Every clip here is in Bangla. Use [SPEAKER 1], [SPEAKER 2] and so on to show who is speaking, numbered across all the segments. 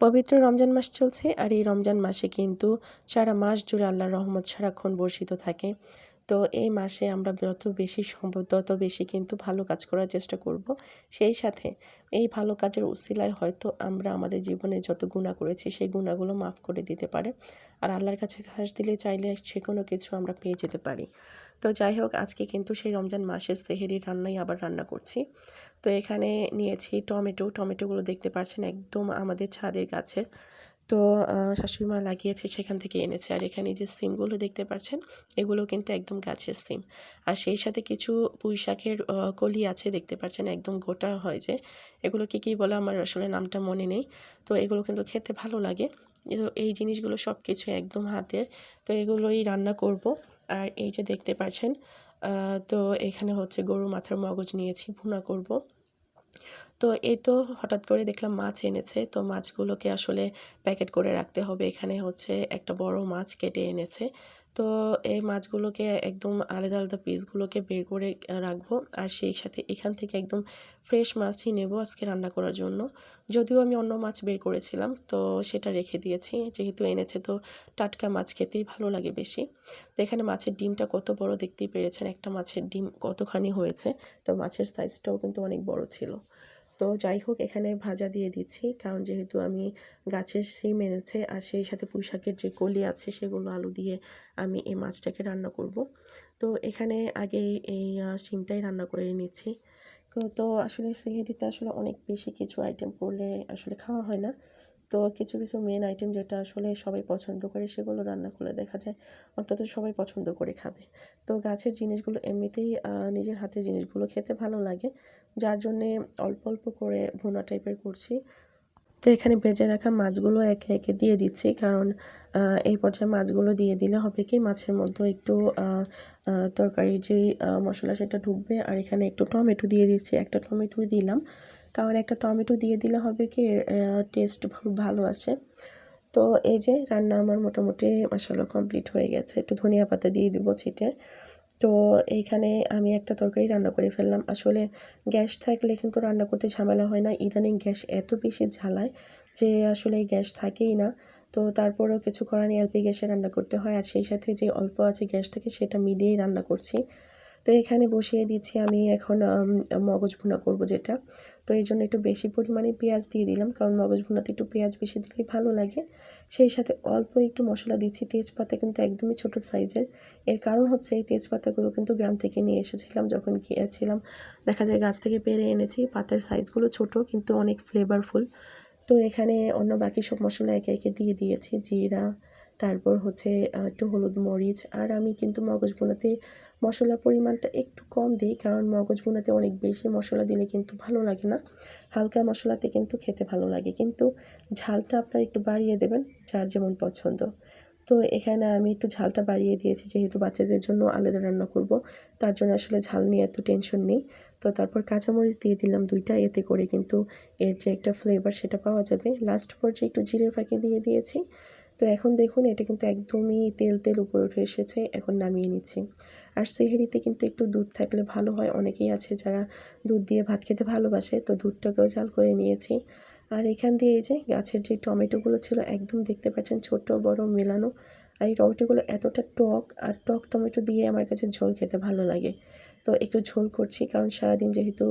[SPEAKER 1] পবিত্র রমজান মাস চলছে আর এই রমজান মাসে কিন্তু সারা মাস জুড়ে আল্লাহর রহমত সারাক্ষণ বর্ষিত থাকে। তো এই মাসে আমরা যত বেশি সম্ভব, তত বেশি কিন্তু ভালো কাজ করার চেষ্টা করব। সেই সাথে এই ভালো কাজের উসিলায় হয়তো আমরা আমাদের জীবনে যত গুণা করেছি, সেই গুণাগুলো মাফ করে দিতে পারে। আর আল্লাহর কাছে ঘাস দিলে চাইলে সে কোনো কিছু আমরা পেয়ে যেতে পারি। তো যাই হোক, আজকে কিন্তু সেই রমজান মাসের সেহেরি রান্নাই আবার রান্না করছি। তো এখানে নিয়েছি টমেটো। টমেটোগুলো দেখতে পাচ্ছেন একদম আমাদের ছাদের গাছের। তো শাশুড়ি মা লাগিয়েছে, সেখান থেকে এনেছে। আর এখানে যে সিমগুলো দেখতে পাচ্ছেন, এগুলো কিন্তু একদম গাছের সিম। আর সেই সাথে কিছু পুঁই শাকের কলি আছে দেখতে পাচ্ছেন, একদম গোটা হয় যে। এগুলো কী কী বলে, আমার আসলে নামটা মনে নেই। তো এগুলো কিন্তু খেতে ভালো লাগে। এই জিনিসগুলো সব কিছু একদম হাতের। তো এগুলোই রান্না করব। আর এই যে দেখতে পাচ্ছেন তো এখানে হচ্ছে গরু মাথার মগজ নিয়েছি, ভুনা করব। তো এই তো হঠাৎ করে দেখলাম মাছ এনেছে, তো মাছগুলোকে আসলে প্যাকেট করে রাখতে হবে। এখানে হচ্ছে একটা বড় মাছ কেটে এনেছে তো এই মাছগুলোকে একদম আলাদা আলাদা পিসগুলোকে বের করে রাখব। আর সেই সাথে এখান থেকে একদম ফ্রেশ মাছই নেব আজকে রান্না করার জন্য। যদিও আমি অন্য মাছ বের করেছিলাম, তো সেটা রেখে দিয়েছি। যেহেতু এনেছে তো টাটকা মাছ খেতেই ভালো লাগে বেশি। তো এখানে মাছের ডিমটা কত বড় দেখতেই পেরেছেন। একটা মাছের ডিম কতখানি হয়েছে, তো মাছের সাইজটাও কিন্তু অনেক বড় ছিল। তো যাই হোক, এখানে ভাজা দিয়ে দিচ্ছি। কারণ যেহেতু আমি গাছের সিম এনেছে, আর সেই সাথে পুঁইশাকের যে কলি আছে, সেগুলো আলু দিয়ে আমি এই মাছটাকে রান্না করব। তো এখানে আগে এই সিমটাই রান্না করে নিচ্ছি। তো আসলে সেহেরিতে আসলে অনেক বেশি কিছু আইটেম করলে আসলে খাওয়া হয় না। তো কিছু কিছু মেন আইটেম যেটা আসলে সবাই পছন্দ করে সেগুলো রান্না করলে দেখা যায় অন্তত সবাই পছন্দ করে খাবে। তো গাছের জিনিসগুলো এমনিতেই নিজের হাতে জিনিসগুলো খেতে ভালো লাগে। যার জন্যে অল্প অল্প করে ভুনা টাইপের করছি। তো এখানে বেজে রাখা মাছগুলো একে একে দিয়ে দিচ্ছি। কারণ এই পর্যায়ে মাছগুলো দিয়ে দিলে হবে কি মাছের মধ্যে একটু তরকারির যে মশলা সেটা ঢুকবে। আর এখানে একটু টমেটো দিয়ে দিচ্ছি। একটা টমেটো দিলাম। কারণ একটা টমেটো দিয়ে দিলে হবে কি টেস্ট খুব ভালো আসে। তো এই যে রান্না আমার মোটামুটি মশলা কমপ্লিট হয়ে গেছে। একটু ধনিয়া পাতা দিয়ে দিব ছিটে। তো এইখানে আমি একটা তরকারি রান্না করে ফেললাম। আসলে গ্যাস থাকলে কিন্তু রান্না করতে ঝামেলা হয় না। ইদানিং গ্যাস এত বেশি ঝালায় যে আসলে গ্যাস থাকেই না। তো তারপরেও কিছু করার নেই এলপি গ্যাসে রান্না করতে হয়। আর সেই সাথে যে অল্প আছে গ্যাস থাকে সেটা মিডিয়েই রান্না করছি। তো এখানে বসিয়ে দিচ্ছি আমি এখন মগজ ভুনা করব যেটা। তো এই জন্য একটু বেশি পরিমাণে পেঁয়াজ দিয়ে দিলাম, কারণ মগজ ভুনাতে একটু পেঁয়াজ বেশি দিলেই ভালো লাগে। সেই সাথে অল্প একটু মশলা দিচ্ছি, তেজপাতা কিন্তু একদমই ছোট সাইজের। এর কারণ হচ্ছে এই তেজপাতাগুলো কিন্তু গ্রাম থেকে নিয়ে এসেছিলাম, যখন গিয়েছিলাম দেখা যায় গাছ থেকে পেরে এনেছি, পাতার সাইজগুলো ছোট কিন্তু অনেক ফ্লেভারফুল তো এখানে অন্য বাকি সব মশলা একে একে দিয়ে দিয়েছি, জিরা তারপর হচ্ছে একটু হলুদ মরিচ। আর আমি কিন্তু মগজ বোনাতে মশলার পরিমাণটা একটু কম দিই, কারণ মগজ বোনাতে অনেক বেশি মশলা দিলে কিন্তু ভালো লাগে না। হালকা মশলাতে কিন্তু খেতে ভালো লাগে। কিন্তু ঝালটা আপনার একটু বাড়িয়ে দেবেন যার যেমন পছন্দ। তো এখানে আমি একটু ঝালটা বাড়িয়ে দিয়েছি, যেহেতু বাচ্চাদের জন্য আলাদা রান্না করব। তার জন্য আসলে ঝাল নিয়ে এত টেনশন নেই। তো তারপর কাঁচামরিচ দিয়ে দিলাম দুইটা, এতে করে কিন্তু এর যে একটা ফ্লেভার সেটা পাওয়া যাবে। লাস্ট পর্যায়ে একটু জিরের ফাঁকি দিয়ে দিয়েছি। তো এখন দেখুন, এটা কিন্তু একদমই তেল তেল উপরে উঠে এসেছে, এখন নামিয়ে নিচ্ছি। আর সেহেরিতে কিন্তু একটু দুধ থাকলে ভালো হয়, অনেকেই আছে যারা দুধ দিয়ে ভাত খেতে ভালোবাসে, তো দুধটাকেও জাল করে নিয়েছি। আর এখান দিয়ে এই যে গাছের যে টমেটোগুলো ছিল, একদম দেখতে পাচ্ছেন ছোট, বড়, মেলানো। আর এই টমেটোগুলো এতটা টক, আর টক টমেটো দিয়ে আমার কাছে ঝোল খেতে ভালো লাগে। তো একটু ঝোল করছি, কারণ সারাদিন যেহেতু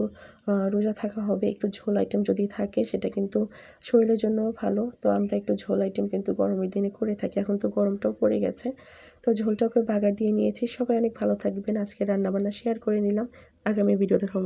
[SPEAKER 1] রোজা থাকা হবে, একটু ঝোল আইটেম যদি থাকে সেটা কিন্তু শরীরের জন্য ভালো। তো আমরা একটু ঝোল আইটেম কিন্তু গরমের দিনে করে থাকি, এখন তো গরমটাও পড়ে গেছে। তো ঝোলটাকে বাগার দিয়ে নিয়েছি। সবাই অনেক ভালো থাকবেন। আজকে রান্নাবান্না শেয়ার করে নিলাম। আগামী ভিডিও দেখাবো।